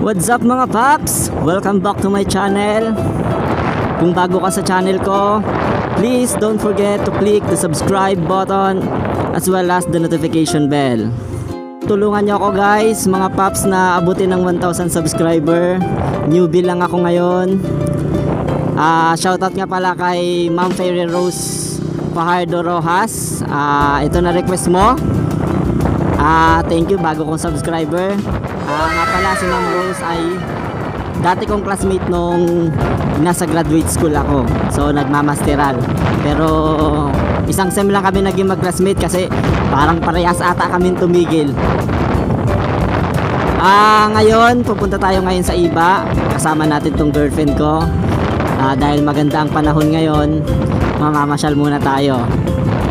What's up mga paps? Welcome back to my channel. Kung bago ka sa channel ko, please don't forget to click the subscribe button as well as the notification bell. Tulungan niyo ako guys, mga paps na abutin ng 1,000 subscriber. Newbie lang ako ngayon. Ah, shoutout nga pala kay Ma'am Fairy Rose Fajardo Rojas. Ah, ito na request mo. Ah, thank you bago kong subscriber. Ah, nga pala si Ma'am Rose ay dati kong classmate nung nasa graduate school ako. So nagmamasteral. Pero isang sem lang kami naging mag-classmate kasi parang parehas ata kami tumigil. Ah, ngayon pupunta tayo ngayon sa iba. Kasama natin tong girlfriend ko. Ah, dahil maganda ang panahon ngayon, mamamasyal muna tayo.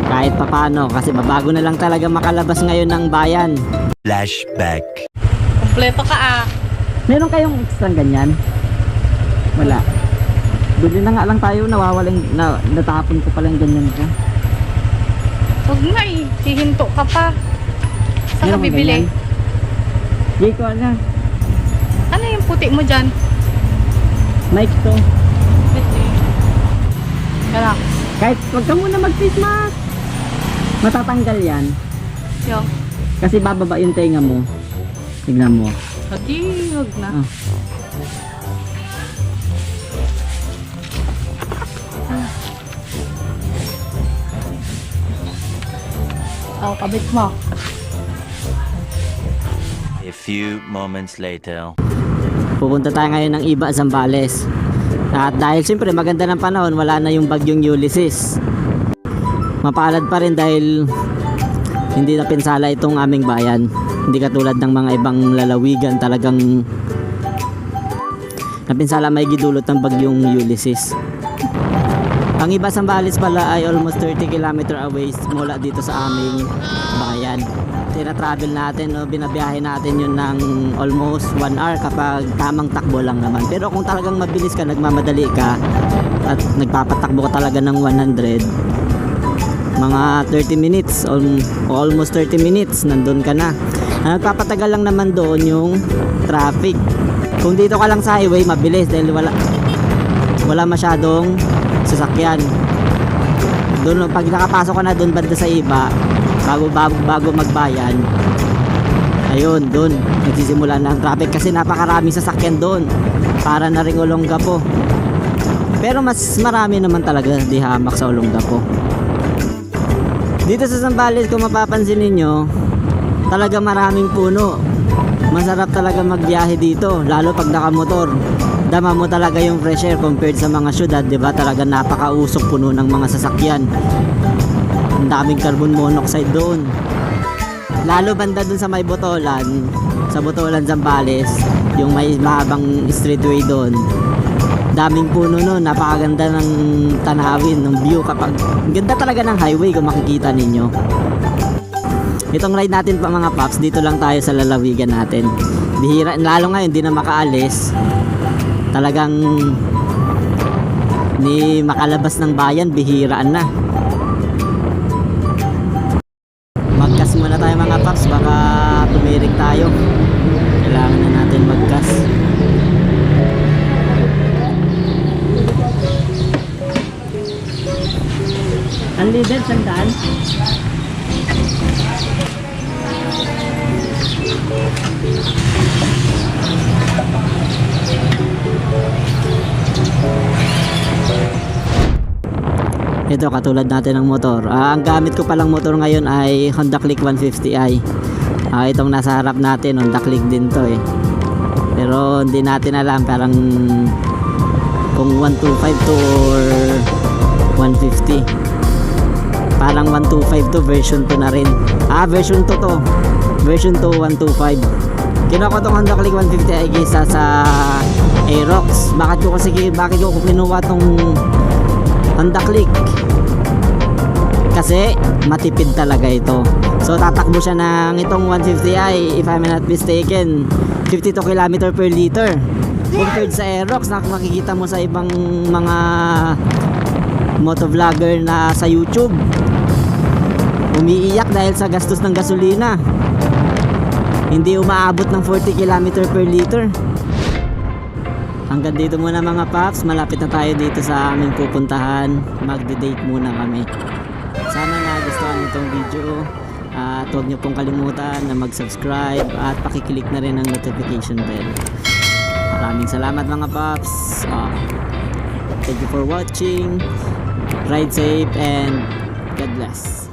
Kahit papano kasi babago na lang talaga makalabas ngayon ng bayan. Flashback. Kompleto ka ah. Meron kayong extra ganyan? Wala. Bili na nga lang tayo, nawawalang, na, natapon ko pala yung ganyan ko. Huwag nga eh. Hihinto ka pa. Saan ka bibili? ganyan? Di ko na. Ano yung puti mo dyan? Nike to. Kala. Kahit wag ka muna mag-face mask. Matatanggal yan. Yo. Kasi bababa yung tenga mo. Tignan mo. Hadi, huwag na. Ah. Oh, kabit mo. A few moments later. Pupunta tayo ngayon ng Iba, Zambales. At dahil siyempre maganda ng panahon, wala na yung bagyong Ulysses. Mapalad pa rin dahil hindi na pinsala itong aming bayan. Hindi katulad ng mga ibang lalawigan talagang napinsala may gidulot ng bagyong Ulysses. Ang Iba, Zambales pala ay almost 30 km away mula dito sa aming bayan tina-travel natin o binabiyahe natin yun ng almost 1 hour kapag tamang takbo lang naman pero kung talagang mabilis ka nagmamadali ka at nagpapatakbo ka talaga ng 100 mga 30 minutes almost 30 minutes nandun ka na. Ang nagpapatagal lang naman doon yung traffic. Kung dito ka lang sa highway mabilis dahil wala wala masyadong sasakyan. Doon pag nakapasok ka na doon banda sa iba bago bago, bago magbayan ayun doon nagsisimula na ang traffic kasi napakaraming sasakyan doon. Para na ring Olongapo pero mas marami naman talaga di hamak sa Olongapo dito sa Zambales kung mapapansin ninyo talaga maraming puno. Masarap talaga magbiyahe dito lalo pag nakamotor. Dama mo talaga yung fresh air compared sa mga syudad di ba? Talaga napakausok puno ng mga sasakyan. Ang daming carbon monoxide doon. Lalo banda dun sa may Botolan sa Botolan Zambales yung may mahabang streetway doon daming puno noon napakaganda ng tanawin ng view kapag ganda talaga ng highway kung makikita ninyo. Itong ride natin pa mga paps dito lang tayo sa lalawigan natin. Bihira lalo ngayon hindi na makaalis. Talagang ni makalabas ng bayan bihiraan na. Magkas muna tayo mga paps baka tumirik tayo. Kailangan na natin magkas unleaded sandaan Ito katulad natin ng motor. Ah, ang gamit ko palang motor ngayon ay Honda Click 150i. Ah, itong nasa harap natin, Honda Click din to eh. Pero hindi natin alam parang kung 125 to or 150. Parang 125 to version 2 na rin. Ah, version 2 to. Version 2 125. Kinuha ko tong Honda Click 150i kaysa sa Aerox. Bakit ko kasi bakit ko kinuha tong Honda Click kasi matipid talaga ito so tatakbo siya ng itong 150i if I'm not mistaken 52 km per liter compared sa Aerox na makikita mo sa ibang mga motovlogger na sa YouTube umiiyak dahil sa gastos ng gasolina hindi umaabot ng 40 km per liter Hanggang dito muna mga paps, malapit na tayo dito sa aming pupuntahan. Magde-date muna kami. Sana nagustuhan itong video. At huwag niyo pong kalimutan na mag-subscribe at pakiclick na rin ang notification bell. Maraming salamat mga paps. Ah, thank you for watching. Ride safe and God bless.